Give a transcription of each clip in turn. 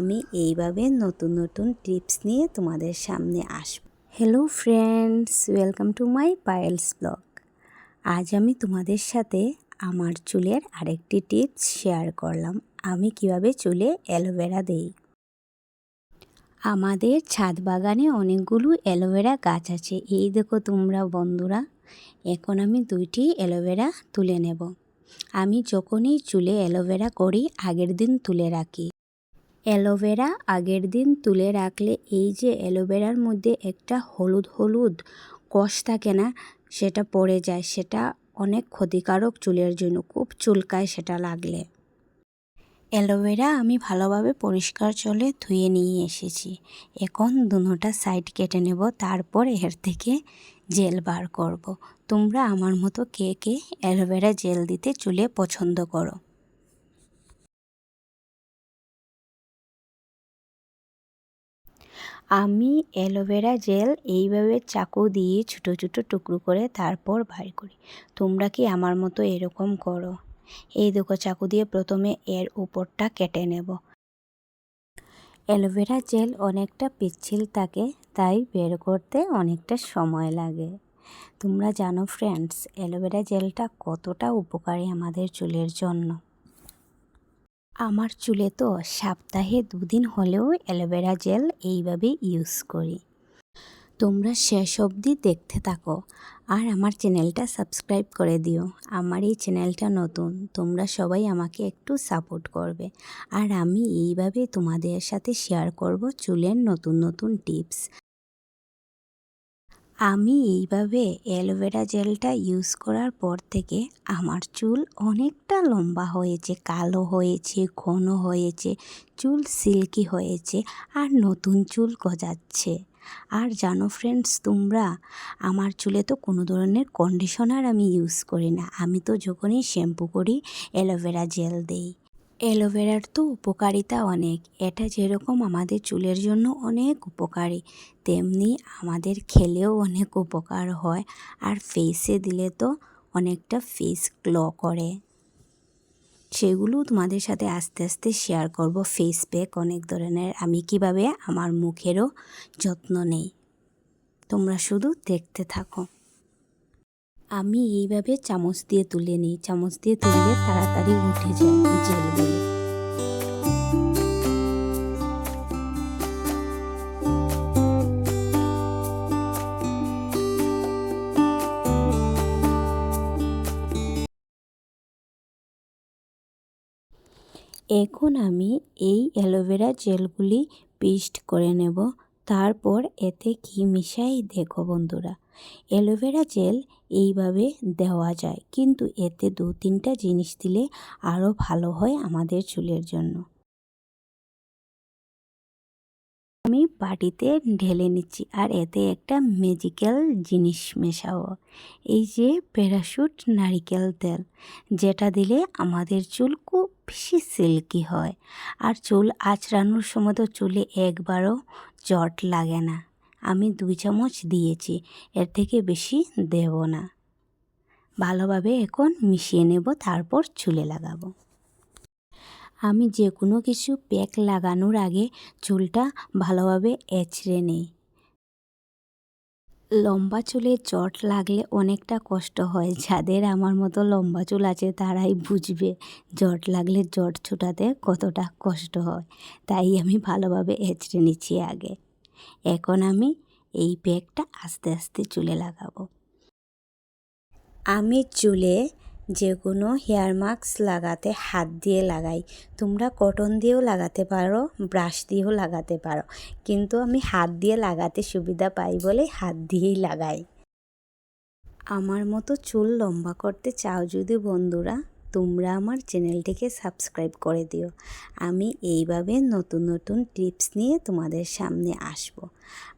আমি এইভাবে নতুন নতুন টিপস নিয়ে তোমাদের সামনে আসব। Hello friends welcome to my Payel's blog আজ আমি তোমাদের সাথে আমার চুলের আরেকটি টিপস শেয়ার করলাম। আমি কীভাবে চুলে অ্যালোভেরা দেই? আমাদের ছাদ বাগানে অনেকগুলো অ্যালোভেরা গাছ আছে। এই দেখো তোমরা বন্ধুরা, এখন আমি দুইটি অ্যালোভেরা তুলে নেব। আমি যখনই চুলে অ্যালোভেরা করি, আগের দিন তুলে রাখি। অ্যালোভেরা আগের দিন তুলে রাখলে এই যে অ্যালোভেরার মধ্যে একটা হলুদ হলুদ কষ থাকে না, সেটা পড়ে যায়। সেটা অনেক ক্ষতিকারক চুলের জন্য, খুব চুলকায় সেটা লাগলে। অ্যালোভেরা আমি ভালোভাবে পরিষ্কার জলে ধুয়ে নিয়ে এসেছি। এখন দুনোটা সাইড কেটে নেব, তারপর এর থেকে জেল বার করব। তোমরা আমার মতো কে কে অ্যালোভেরা জেল দিতে চুলে পছন্দ করো। আমি অ্যালোভেরা জেল এইভাবে চাকু দিয়ে ছোটো ছোটো টুকরো করে তারপর ভাই করি। তোমরা কি আমার মতো এরকম করো? এই দেখো, চাকু দিয়ে প্রথমে এর উপরটা কেটে নেব। অ্যালোভেরা জেল অনেকটা পিচ্ছিল থাকে, তাই বের করতে অনেকটা সময় লাগে। তোমরা জানো ফ্রেন্ডস অ্যালোভেরা জেলটা কতটা উপকারী আমাদের চুলের জন্য। আমার চুলে তো সপ্তাহে দুদিন হলেও অ্যালোভেরা জেল এইভাবে ইউজ করি। তোমরা শেষ অবধি দেখতে থাকো আর আমার চ্যানেলটা সাবস্ক্রাইব করে দিও। আমার এই চ্যানেলটা নতুন, তোমরা সবাই আমাকে একটু সাপোর্ট করবে। আর আমি এইভাবে তোমাদের সাথে শেয়ার করব চুলের নতুন নতুন টিপস। আমি এইভাবে অ্যালোভেরা জেলটা ইউজ করার পর থেকে আমার চুল অনেকটা লম্বা হয়েছে, কালো হয়েছে, ঘন হয়েছে, চুল সিল্কি হয়েছে আর নতুন চুল গজাচ্ছে। আর জানো ফ্রেন্ডস তোমরা, আমার চুলে তো কোনো ধরনের কন্ডিশনার আমি ইউজ করি না। আমি তো যখনই শ্যাম্পু করি, অ্যালোভেরা জেল দেই। অ্যালোভেরার তো উপকারিতা অনেক। এটা যেরকম আমাদের চুলের জন্য অনেক উপকারী, তেমনি আমাদের খেলেও অনেক উপকার হয়, আর ফেসে দিলে তো অনেকটা ফেস গ্লো করে। সেগুলো তোমাদের সাথে আস্তে আস্তে শেয়ার করব। ফেস প্যাক অনেক ধরনের। আমি কীভাবে? আমার মুখেরও যত্ন নেই। তোমরা শুধু দেখতে থাকো। আমি এইভাবে চামচ দিয়ে তুলে নিই। চামচ দিয়ে তুললে তাড়াতাড়ি উঠে যায় জেলগুলো এখন আমি এই অ্যালোভেরা জেলগুলি পেস্ট করে নেব। তারপর এতে কি মিশাই দেখো বন্ধুরা। অ্যালোভেরা জেল এইভাবে দেওয়া যায়, কিন্তু এতে দু তিনটা জিনিস দিলে আরও ভালো হয় আমাদের চুলের জন্য। আমি বাটিতে ঢেলে নিচ্ছি আর এতে একটা ম্যাজিক্যাল জিনিস মেশাবো। এই যে প্যারাশুট নারিকেল তেল, যেটা দিলে আমাদের চুল খুব বেশি সিল্কি হয়। আর চুল আঁচড়ানোর সময় তো চুলে একবারও জট লাগে না। আমি দুই চামচ দিয়েছি, এর থেকে বেশি দেব না। ভালোভাবে এখন মিশিয়ে নেব, তারপর চুলে লাগাবো। আমি যে কোনো কিছু প্যাক লাগানোর আগে চুলটা ভালোভাবে এঁচড়ে নিই। লম্বা চুলে জট লাগলে অনেকটা কষ্ট হয়। যাদের আমার মতো লম্বা চুল আছে, তারাই বুঝবে জট লাগলে জট ছোটাতে কতটা কষ্ট হয়। তাই আমি ভালোভাবে এঁচড়ে নিচ্ছি আগে। এখন আমি এই ব্যাগটা আস্তে আস্তে চুলে লাগাবো। আমি চুলে যে কোনো হেয়ার মাস্ক লাগাতে, হাত দিয়ে লাগাই। তোমরা কটন দিয়েও লাগাতে পারো, ব্রাশ দিয়েও লাগাতে পারো। কিন্তু আমি হাত দিয়ে লাগাতে সুবিধা পাই বলে হাত দিয়েই লাগাই। আমার মতো চুল লম্বা করতে চাও যদি বন্ধুরা, তোমরা আমার চ্যানেলটিকে সাবস্ক্রাইব করে দিও। আমি এইভাবে নতুন নতুন টিপস নিয়ে তোমাদের সামনে আসব।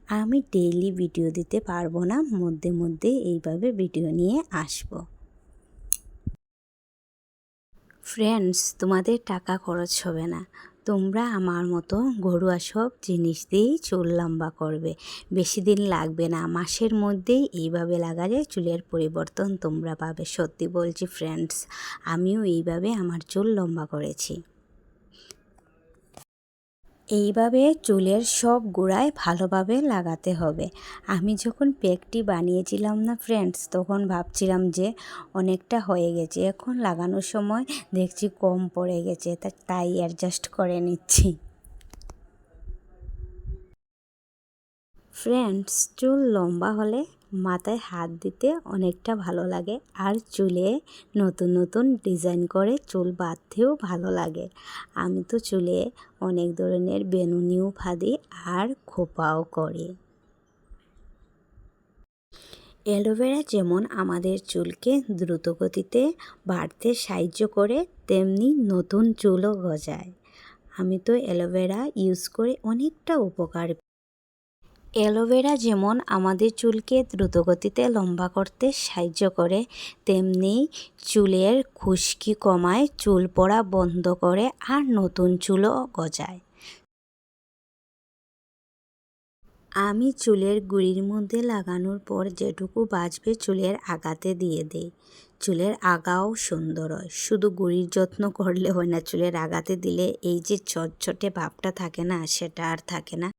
আমি ডেইলি ভিডিও দিতে পারব না, মধ্যে মধ্যে এইভাবে ভিডিও নিয়ে আসব। ফ্রেন্ডস তোমাদের টাকা খরচ হবে না। তোমরা আমার মতো ঘরোয়া সব জিনিস দিয়েই চুল লম্বা করবে। বেশি দিন লাগবে না। মাসের মধ্যেই এইভাবে লাগালে চুলের পরিবর্তন তোমরা পাবে। সত্যি বলছি ফ্রেন্ডস আমিও এইভাবে আমার চুল লম্বা করেছি। এইভাবে চুলের সব গোড়ায় ভালোভাবে লাগাতে হবে। আমি যখন প্যাকটি বানিয়েছিলাম না ফ্রেন্ডস তখন ভাবছিলাম যে অনেকটা হয়ে গেছে। এখন লাগানোর সময় দেখছি কম পড়ে গেছে তাই অ্যাডজাস্ট করে নিচ্ছি। ফ্রেন্ডস চুল লম্বা হলে মাথায় হাত দিতে অনেকটা ভালো লাগে আর চুলে নতুন নতুন ডিজাইন করে চুল বাঁধতেও ভালো লাগে। আমি তো চুলে অনেক ধরনের বেনুনিও ফাঁদি আর খোপাও করি। অ্যালোভেরা যেমন আমাদের চুলকে দ্রুতগতিতে বাড়তে সাহায্য করে, তেমনি নতুন চুলও গজায়। আমি তো অ্যালোভেরা ইউজ করে অনেকটা উপকার অ্যালোভেরা যেমন আমাদের চুলকে দ্রুতগতিতে লম্বা করতে সাহায্য করে, তেমনি চুলের খুশকি কমায়, চুল পড়া বন্ধ করে, আর নতুন চুলও গজায়। আমি চুলের গুড়ির মধ্যে লাগানোর পর যেটুকু বাঁচবে চুলের আগাতে দিয়ে দেই। চুলের আগাও সুন্দর হয়। শুধু গুড়ির যত্ন করলে হয় না, চুলের আগাতে দিলে এই যে চটচটে ভাবটা থাকে না, সেটা আর থাকে না।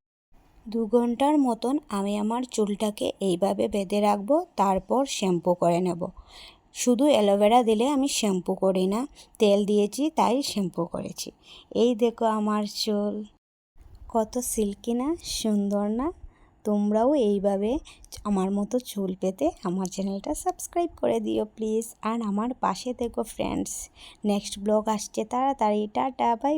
দু ঘণ্টার মতন আমি আমার চুলটাকে এইভাবে বেঁধে রাখব, তারপর শ্যাম্পু করে নেব। শুধু অ্যালোভেরা দিলে আমি শ্যাম্পু করি না, তেল দিয়েছি, তাই শ্যাম্পু করেছি। এই দেখো আমার চুল। কত সিল্কি না, সুন্দর না? তোমরাও এইভাবে আমার মতো চুল পেতে আমার চ্যানেলটা সাবস্ক্রাইব করে দিও প্লিজ। আর আমার পাশে দেখো ফ্রেন্ডস নেক্সট ব্লগ আসছে তাড়াতাড়ি। Tata bye